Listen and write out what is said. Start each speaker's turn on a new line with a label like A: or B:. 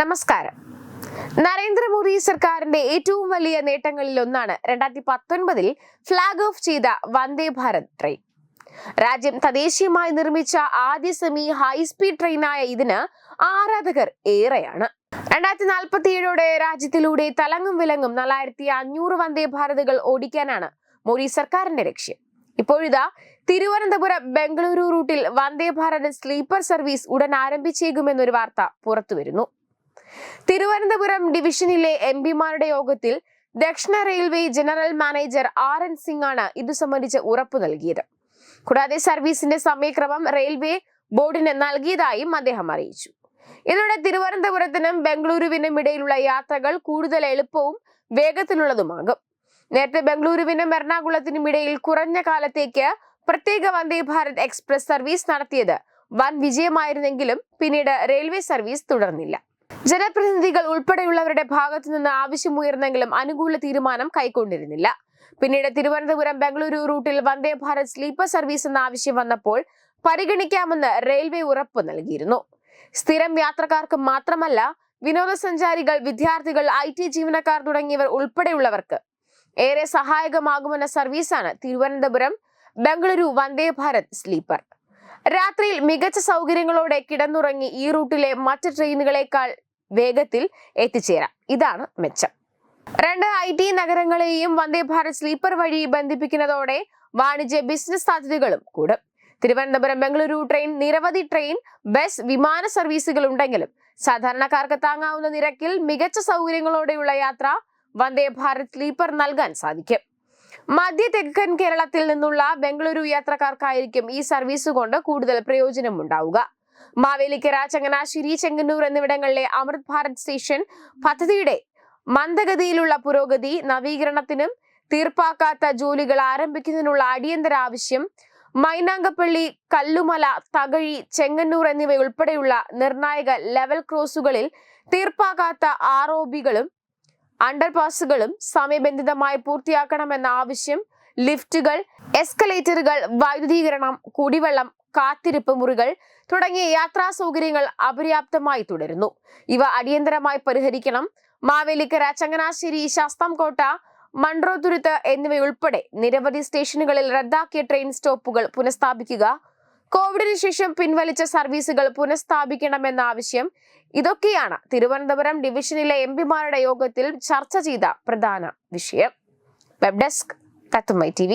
A: നമസ്കാരം. നരേന്ദ്രമോദി സർക്കാരിന്റെ ഏറ്റവും വലിയ നേട്ടങ്ങളിൽ ഒന്നാണ് രണ്ടായിരത്തി പത്തൊൻപതിൽ ഫ്ലാഗ് ഓഫ് ചെയ്ത വന്ദേ ഭാരത് ട്രെയിൻ രാജ്യം തദ്ദേശീയമായി നിർമ്മിച്ച ആദ്യ സെമി ഹൈസ്പീഡ് ട്രെയിനായ ഇതിന് ആരാധകർ ഏറെയാണ്. രണ്ടായിരത്തി നാൽപ്പത്തി ഏഴോടെ രാജ്യത്തിലൂടെ തലങ്ങും വിലങ്ങും നാലായിരത്തി അഞ്ഞൂറ് വന്ദേ ഭാരതുകൾ ഓടിക്കാനാണ് മോദി സർക്കാരിന്റെ ലക്ഷ്യം. ഇപ്പോഴിതാ തിരുവനന്തപുരം ബംഗളൂരു റൂട്ടിൽ വന്ദേ ഭാരത് സ്ലീപ്പർ സർവീസ് ഉടൻ ആരംഭിച്ചേക്കുമെന്നൊരു വാർത്ത പുറത്തുവരുന്നു. തിരുവനന്തപുരം ഡിവിഷനിലെ എം പിമാരുടെ യോഗത്തിൽ ദക്ഷിണ railway general manager R N Singh ആണ് ഇതു സംബന്ധിച്ച് ഉറപ്പു നൽകിയത്. കൂടാതെ സർവീസിന്റെ സമയക്രമം റെയിൽവേ ബോർഡിന് നൽകിയതായും അദ്ദേഹം അറിയിച്ചു. ഇതോടെ തിരുവനന്തപുരത്തിനും ബംഗളൂരുവിനും ഇടയിലുള്ള യാത്രകൾ കൂടുതൽ എളുപ്പവും വേഗത്തിലുള്ളതുമാകും. നേരത്തെ ബംഗളൂരുവിനും എറണാകുളത്തിനും ഇടയിൽ കുറഞ്ഞ കാലത്തേക്ക് പ്രത്യേക വന്ദേ ഭാരത് എക്സ്പ്രസ് സർവീസ് നടത്തിയത് വൻ വിജയമായിരുന്നെങ്കിലും പിന്നീട് റെയിൽവേ സർവീസ് തുടർന്നില്ല. ജനപ്രതിനിധികൾ ഉൾപ്പെടെയുള്ളവരുടെ ഭാഗത്തു നിന്ന് ആവശ്യമുയർന്നെങ്കിലും അനുകൂല തീരുമാനം കൈക്കൊണ്ടിരുന്നില്ല. പിന്നീട് തിരുവനന്തപുരം ബംഗളൂരു റൂട്ടിൽ വന്ദേ ഭാരത് സ്ലീപ്പർ സർവീസ് എന്ന ആവശ്യം വന്നപ്പോൾ പരിഗണിക്കാമെന്ന് റെയിൽവേ ഉറപ്പ് നൽകിയിരുന്നു. സ്ഥിരം യാത്രക്കാർക്ക് മാത്രമല്ല വിനോദസഞ്ചാരികൾ വിദ്യാർത്ഥികൾ ഐ ടി ജീവനക്കാർ തുടങ്ങിയവർ ഉൾപ്പെടെയുള്ളവർക്ക് ഏറെ സഹായകമാകുമെന്ന സർവീസാണ് തിരുവനന്തപുരം ബംഗളൂരു വന്ദേ ഭാരത് സ്ലീപ്പർ. രാത്രിയിൽ മികച്ച സൗകര്യങ്ങളോടെ കിടന്നുറങ്ങി ഈ റൂട്ടിലെ മറ്റ് ട്രെയിനുകളെക്കാൾ വേഗത്തിൽ എത്തിച്ചേരാം. ഇതാണ് മെച്ചം. രണ്ട് ഐ ടി നഗരങ്ങളെയും വന്ദേ ഭാരത് സ്ലീപ്പർ വഴി ബന്ധിപ്പിക്കുന്നതോടെ വാണിജ്യ ബിസിനസ് സാധ്യതകളും കൂടും. തിരുവനന്തപുരം ബംഗളൂരു ട്രെയിൻ നിരവധി ട്രെയിൻ ബസ് വിമാന സർവീസുകൾ ഉണ്ടെങ്കിലും സാധാരണക്കാർക്ക് താങ്ങാവുന്ന നിരക്കിൽ മികച്ച സൗകര്യങ്ങളോടെയുള്ള യാത്ര വന്ദേ ഭാരത് സ്ലീപ്പർ നൽകാൻ സാധിക്കും. മധ്യ തെക്കൻ കേരളത്തിൽ നിന്നുള്ള ബംഗളൂരു യാത്രക്കാർക്കായിരിക്കും ഈ സർവീസ് കൊണ്ട് കൂടുതൽ പ്രയോജനം ഉണ്ടാവുക മാവേലിക്കര ചങ്ങനാശ്ശേരി ചെങ്ങന്നൂർ എന്നിവിടങ്ങളിലെ അമൃത് ഭാരത് സ്റ്റേഷൻ പദ്ധതിയുടെ മന്ദഗതിയിലുള്ള പുരോഗതി നവീകരണത്തിനും തീർപ്പാക്കാത്ത ജോലികൾ ആരംഭിക്കുന്നതിനുള്ള അടിയന്തര ആവശ്യം മൈനാങ്കപ്പള്ളി കല്ലുമല തകഴി ചെങ്ങന്നൂർ എന്നിവ ഉൾപ്പെടെയുള്ള നിർണായക ലെവൽ ക്രോസുകളിൽ തീർപ്പാക്കാത്ത ആർ ഒ ബികളും അണ്ടർപാസുകളും സമയബന്ധിതമായി പൂർത്തിയാക്കണമെന്ന ആവശ്യം ലിഫ്റ്റുകൾ എസ്കലേറ്ററുകൾ വൈദ്യുതീകരണം കുടിവെള്ളം കാത്തിരിപ്പ് മുറികൾ തുടങ്ങിയ യാത്രാ സൗകര്യങ്ങൾ അപര്യാപ്തമായി തുടരുന്നു. ഇവ അടിയന്തരമായി പരിഹരിക്കണം. മാവേലിക്കര ചങ്ങനാശ്ശേരി ശാസ്താംകോട്ട മൺട്രോതുരുത്ത് എന്നിവയുൾപ്പെടെ നിരവധി സ്റ്റേഷനുകളിൽ റദ്ദാക്കിയ ട്രെയിൻ സ്റ്റോപ്പുകൾ പുനഃസ്ഥാപിക്കുക കോവിഡിന് ശേഷം പിൻവലിച്ച സർവീസുകൾ പുനഃസ്ഥാപിക്കണമെന്ന ആവശ്യം ഇതൊക്കെയാണ് തിരുവനന്തപുരം ഡിവിഷനിലെ എം യോഗത്തിൽ ചർച്ച ചെയ്ത പ്രധാന വിഷയം. Web desk. തത്തുമൈ ടി